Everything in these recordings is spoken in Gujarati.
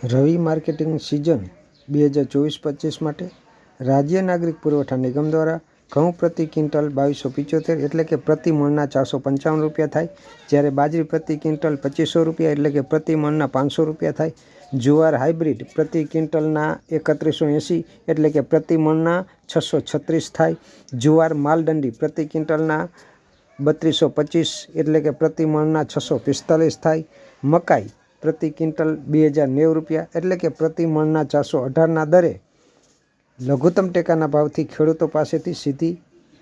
રવિ માર્કેટિંગ સિઝન બે હજાર ચોવીસ પચીસ માટે રાજ્ય નાગરિક પુરવઠા નિગમ દ્વારા ઘઉં પ્રતિ ક્વિન્ટલ બાવીસો પંચોતેર એટલે કે પ્રતિ મણના ચારસો પંચાવન રૂપિયા થાય. જ્યારે બાજરી પ્રતિ ક્વિન્ટલ પચીસો રૂપિયા એટલે કે પ્રતિ મણના પાંચસો રૂપિયા થાય. જુવાર હાઇબ્રિડ પ્રતિ ક્વિન્ટલના એકત્રીસો એંસી એટલે કે પ્રતિ મણના છસો છત્રીસ થાય. જુવાર માલદંડી પ્રતિ ક્વિન્ટલના બત્રીસો પચીસ એટલે કે પ્રતિ મણના છસો પિસ્તાલીસ થાય. મકાઈ પ્રતિ ક્વિન્ટલ બે હજાર નેવું રૂપિયા એટલે કે પ્રતિ મણના ચારસો અઢારના દરે લઘુત્તમ ટેકાના ભાવથી ખેડૂતો પાસેથી સીધી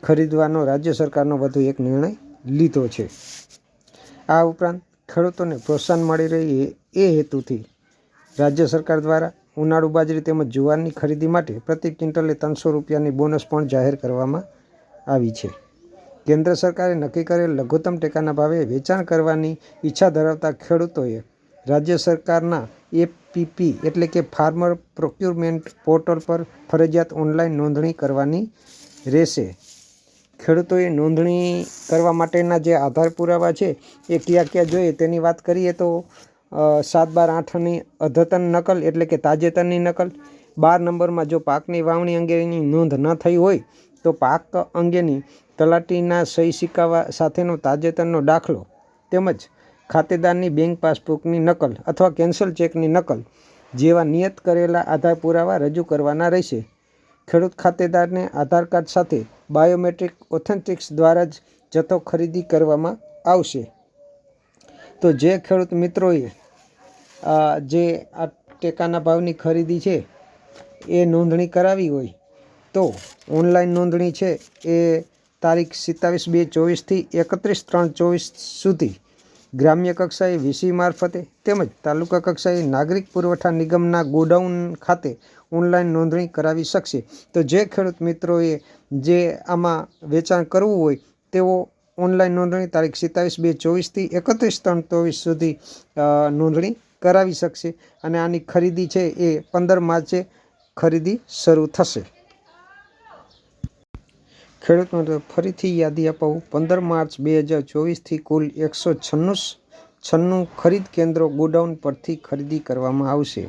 ખરીદવાનો રાજ્ય સરકારનો વધુ એક નિર્ણય લીધો છે. આ ઉપરાંત ખેડૂતોને પ્રોત્સાહન મળી રહે એ હેતુથી રાજ્ય સરકાર દ્વારા ઉનાળુ બાજરી તેમજ જુવારની ખરીદી માટે પ્રતિ ક્વિન્ટલે ત્રણસો રૂપિયાની બોનસ પણ જાહેર કરવામાં આવી છે. કેન્દ્ર સરકારે નક્કી કરેલ લઘુત્તમ ટેકાના ભાવે વેચાણ કરવાની ઈચ્છા ધરાવતા ખેડૂતોએ રાજ્ય સરકારના એપીપી એટલે કે ફાર્મર પ્રોક્યુરમેન્ટ પોર્ટલ પર ફરજિયાત ઓનલાઈન નોંધણી કરવાની રહેશે. ખેડૂતોએ નોંધણી કરવા માટેના જે આધાર પુરાવા છે, એ કયા કયા જોઈએ તેની વાત કરીએ તો સાત બાર આઠની અદ્યતન નકલ એટલે કે તાજેતરની નકલ, બાર નંબરમાં જો પાકની વાવણી અંગેની નોંધ ન થઈ હોય, તો પાક અંગેની તલાટીના સહી સિક્કા સાથેનો તાજેતરનો દાખલો તેમજ ખાતેદારની બેંક પાસબુકની નકલ અથવા કેન્સલ ચેકની નકલ જેવા નિયત કરેલા આધાર પુરાવા રજૂ કરવાના રહેશે. ખેડૂત ખાતેદારને આધાર કાર્ડ સાથે બાયોમેટ્રિક ઓથેન્ટિક્સ દ્વારા જ જથ્થો ખરીદી કરવામાં આવશે. તો જે ખેડૂત મિત્રોએ જે આ ટેકાના ભાવની ખરીદી છે એ નોંધણી કરાવી હોય તો ઓનલાઈન નોંધણી છે એ તારીખ સિત્તાવીસ બે ચોવીસથી એકત્રીસ ત્રણ ચોવીસ સુધી ગ્રામ્ય કક્ષાએ વીસી મારફતે તેમજ તાલુકા કક્ષાએ નાગરિક પુરવઠા નિગમના ગોડાઉન ખાતે ઓનલાઈન નોંધણી કરાવી શકશે. તો જે ખેડૂત મિત્રોએ જે આમાં વેચાણ કરવું હોય, તેઓ ઓનલાઈન નોંધણી તારીખ સિત્તાવીસ બે ચોવીસથી એકત્રીસ ત્રણ ચોવીસ સુધી નોંધણી કરાવી શકશે અને આની ખરીદી છે એ પંદર માર્ચે ખરીદી શરૂ થશે. ખેડૂત ફરીથી યાદી અપાવું. પંદર માર્ચ બે હજાર ચોવીસથી કુલ એકસો છન્નું છન્નું ખરીદ કેન્દ્રો ગોડાઉન પરથી ખરીદી કરવામાં આવશે.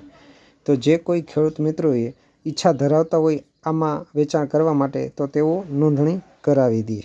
તો જે કોઈ ખેડૂત મિત્રોએ ઈચ્છા ધરાવતા હોય આમાં વેચાણ કરવા માટે તો તેઓ નોંધણી કરાવી દે.